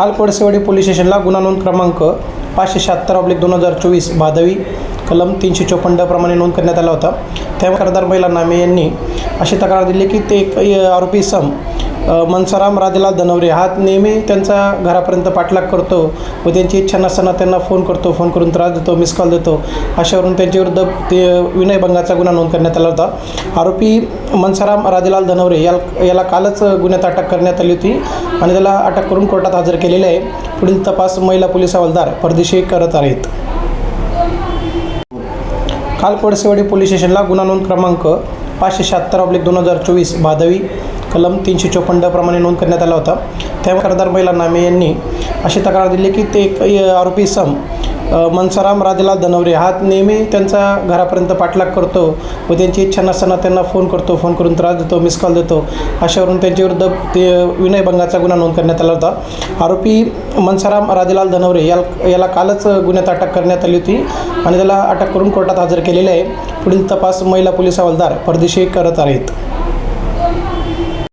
काल पडसेवाडी पोलीस स्टेशनला गुन्हा नोंद क्रमांक पाचशे शहात्तर ऑब्लिक दोन हजार चोवीस भादवी कलम तीनशे चोपन्न प्रमाणे नोंद करण्यात आला होता. त्यामुळे करदार महिला नामे यांनी अशी तक्रार दिली की ते एक आरोपी सम मनसाराम राजेलाल धनवरे हा नेहमी त्यांचा घरापर्यंत पाठलाग करतो व त्यांची इच्छा नसताना त्यांना फोन करतो फोन करून त्रास देतो मिस कॉल देतो. अशावरून त्यांच्याविरुद्ध ते विनयभंगाचा गुन्हा नोंद करण्यात आला होता. आरोपी मनसाराम राजेलाल धनवरे याला याला कालच गुन्ह्यात अटक करण्यात आली होती आणि त्याला अटक करून कोर्टात हजर केलेले आहे. पुढील तपास महिला पोलीस हवालदार परदेशी करत आहेत. काल पडसेवाडी पोलीस स्टेशनला गुन्हा नोंद क्रमांक पाचशे शहात्तर ऑब्लिक दोन हजार चोवीस भादवी कलम तीनशे चोपन्नप्रमाणे नोंद करण्यात आला होता. त्या करदार महिला नामे यांनी अशी तक्रार दिली की ते एक आरोपी सम मनसाराम राजेला धनवरे हा नेहमी त्यांचा घरापर्यंत पाठलाग करतो व त्यांची इच्छा नसताना त्यांना फोन करतो फोन करून त्रास देतो मिस कॉल देतो. अशावरून त्यांच्याविरुद्ध ते विनयभंगाचा गुन्हा नोंद करण्यात आला होता. आरोपी मनसाराम राजेलाल धनवरे या याला कालच गुन्ह्यात अटक करण्यात आली होती आणि त्याला अटक करून कोर्टात हजर केलेले आहे. पुढील तपास महिला पोलीस हवालदार परदेशी करत आहेत.